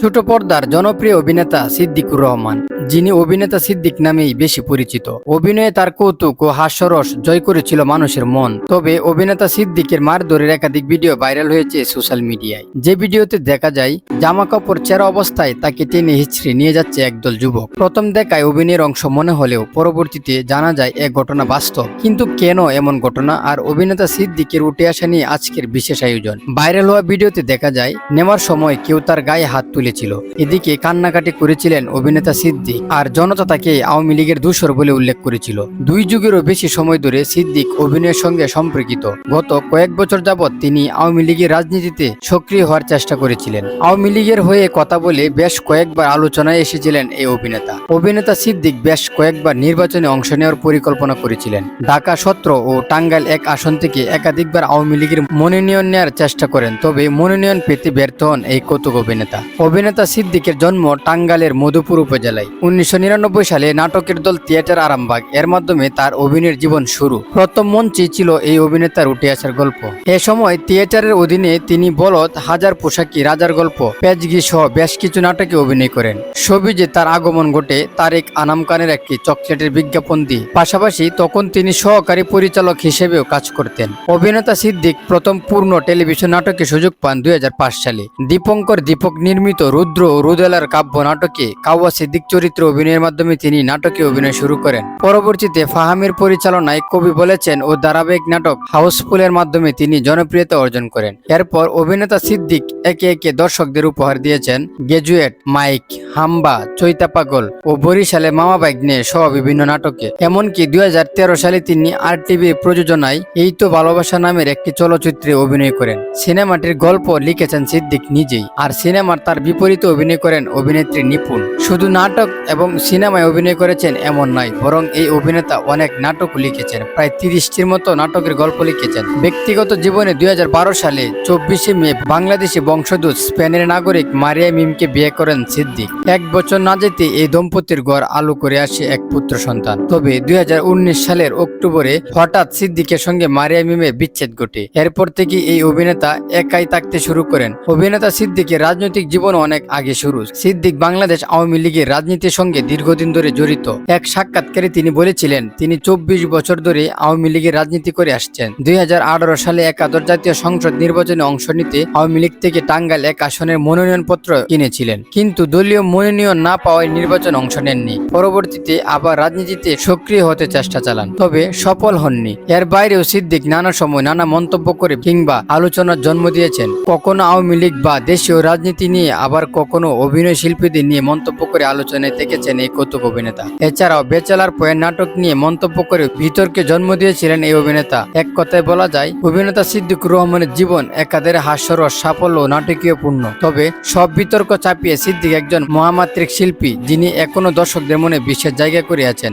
ছোট পর্দার জনপ্রিয় অভিনেতা সিদ্দিকুর রহমান। যিনি অভিনেতা সিদ্দিক নামেই বেশি পরিচিত। অভিনয়ে তার কৌতুক ও হাস্যরস জয় করেছিল মানুষের মন। তবে অভিনেতা সিদ্দিকের মারধরের একাধিক ভিডিও ভাইরাল হয়েছে সোশ্যাল মিডিয়ায়। যে ভিডিওতে দেখা যায় জামা কাপড় চেরা অবস্থায় তাকে টেনে হিচড়ে নিয়ে যাচ্ছে একদল যুবক। প্রথম দেখায় অভিনয়ের অংশ মনে হলেও পরবর্তীতে জানা যায় এ ঘটনা বাস্তব। কিন্তু কেন এমন ঘটনা আর অভিনেতা সিদ্দিকের উঠে আসা নিয়ে আজকের বিশেষ আয়োজন? ভাইরাল হওয়া ভিডিওতে দেখা যায়, নেওয়ার সময় কেউ তার গায়ে হাত তুলেছিল। এদিকে কান্নাকাটি করেছিলেন অভিনেতা সিদ্দিক। আর জনতা তাকে আওয়ামী লীগের দূষর বলে উল্লেখ করেছিল। দুই যুগেরও বেশি সময় ধরে সিদ্দিক অভিনয়ের সঙ্গে সম্পর্কিত। গত কয়েক বছর যাবৎ তিনি আওয়ামী লীগের রাজনীতিতে সক্রিয় হওয়ার চেষ্টা করেছিলেন। আওয়ামী লীগের হয়ে কথা বলে বেশ কয়েকবার আলোচনায় এসেছিলেন এই অভিনেতা। অভিনেতা সিদ্দিক বেশ কয়েকবার নির্বাচনে অংশ নেওয়ার পরিকল্পনা করেছিলেন। ঢাকা, সত্র ও টাঙ্গাইল এক আসন থেকে একাধিকবার আওয়ামী লীগের মনোনয়ন নেওয়ার চেষ্টা করেন, তবে মনোনয়ন পেতে ব্যর্থ হন এই কৌতুক অভিনেতা। অভিনেতা সিদ্দিকের জন্ম টাঙ্গালের মধুপুর উপজেলায়। উনিশশো নিরানব্বই সালে নাটকের দল থিয়েটার আরামবাগ। এর মাধ্যমে তার অভিনয়ের জীবন শুরু। প্রথম মঞ্চে ছিল এই অভিনেতার উঠে আসার গল্প। এ সময় থিয়েটারের অধীনে তিনি বলদ, হাজার পোশাকি, রাজার গল্প পেজগি সহ বেশ কিছু নাটকে অভিনয় করেন। সবিজে তার আগমন ঘটে তারেক আনাম খানের একটি চকলেটের বিজ্ঞাপন দিয়ে। পাশাপাশি তখন তিনি সহকারী পরিচালক হিসেবেও কাজ করতেন। অভিনেতা সিদ্দিক প্রথম পূর্ণ টেলিভিশন নাটকে সুযোগ পান দুই হাজার পাঁচ সালে। দীপঙ্কর দীপক নির্মিত রুদ্র রুদেলার কাব্য নাটকে কাওয়া সিদ্দিক চরিত্রে অভিনয়ের মাধ্যমে তিনি নাটকে অভিনয় শুরু করেন। পরবর্তীতে ফাহামির পরিচালনায় কবি বলেছেন ও ধারাবাহিক নাটক হাউসফুলের মাধ্যমে তিনি জনপ্রিয়তা অর্জন করেন। এরপর অভিনেতা সিদ্দিক একে একে দর্শকদের উপহার দিয়েছেন। Graduate Mike. হাম্বা, চৈতা পাগল ও বরিশালে মামা নিয়ে সহ বিভিন্ন নাটকে। এমনকি দুই হাজার তেরো সালে তিনি আর টিভির প্রযোজনায় এই তো ভালোবাসা নামের একটি চলচ্চিত্রে অভিনয় করেন। সিনেমাটির গল্প লিখেছেন সিদ্দিক নিজেই, আর সিনেমার তার বিপরীতে অভিনয় করেন অভিনেত্রী নিপুণ। শুধু নাটক এবং সিনেমায় অভিনয় করেছেন এমন নয়, বরং এই অভিনেতা অনেক নাটক লিখেছেন, প্রায় তিরিশটির মতো নাটকের গল্প লিখেছেন। ব্যক্তিগত জীবনে দুই হাজার বারো সালে চব্বিশে মে বাংলাদেশি বংশোদ্ভূত স্পেনের নাগরিক মারিয়া মিমকে বিয়ে করেন সিদ্দিক। এক বছর না যেতে এই দম্পতির ঘর আলো করে আসে এক পুত্র সন্তান। তবে দুই হাজার উনিশ সালের অক্টোবরে হঠাৎ সিদ্দিকের সঙ্গে মারিয়া মিমের বিচ্ছেদ ঘটে। এরপর থেকে এই অভিনেতা একাই থাকতে শুরু করেন। অভিনেতা সিদ্দিকের রাজনৈতিক জীবন অনেক আগে শুরু। সিদ্দিক বাংলাদেশ আওয়ামী লীগের রাজনীতির সঙ্গে দীর্ঘদিন ধরে জড়িত। এক সাক্ষাৎকারে তিনি বলেছিলেন, তিনি চব্বিশ বছর ধরে আওয়ামী লীগের রাজনীতি করে আসছেন। দুই হাজার আঠারো সালে একাদশ জাতীয় সংসদ নির্বাচনে অংশ নিতে আওয়ামী লীগ থেকে টাঙ্গাইল এক আসনের মনোনয়ন পত্র কিনেছিলেন। কিন্তু দলীয় মনোনয়ন না পাওয়ায় নির্বাচন অংশ নেননি। পরবর্তীতে আবার রাজনীতিতে সক্রিয় হতে চেষ্টা চালান। তবে সফল হননি। এর বাইরেও সিদ্দিক নানা সময় নানা মন্তব্য করে কিংবা আলোচনার জন্ম দিয়েছেন। কখনো আওয়ামী লীগ বা দেশীয় রাজনীতি নিয়ে, আবার কখনো অভিনয় শিল্পীদের নিয়ে মন্তব্য করে আলোচনায় থেকেছেন এই কৌতুক অভিনেতা। এছাড়াও বেচালার পয়ের নাটক নিয়ে মন্তব্য করে বিতর্কে জন্ম দিয়েছিলেন এই অভিনেতা। এক কথায় বলা যায়, অভিনেতা সিদ্দিকুর রহমানের জীবন একাদের হাস্যরস, সাফল্য ও নাটকীয় পূর্ণ তবে সব বিতর্ক চাপিয়ে সিদ্দিক একজন মহামাত্রিক শিল্পী যিনি এখনও দর্শকদের মনে বিশেষ জায়গা করিয়াছেন।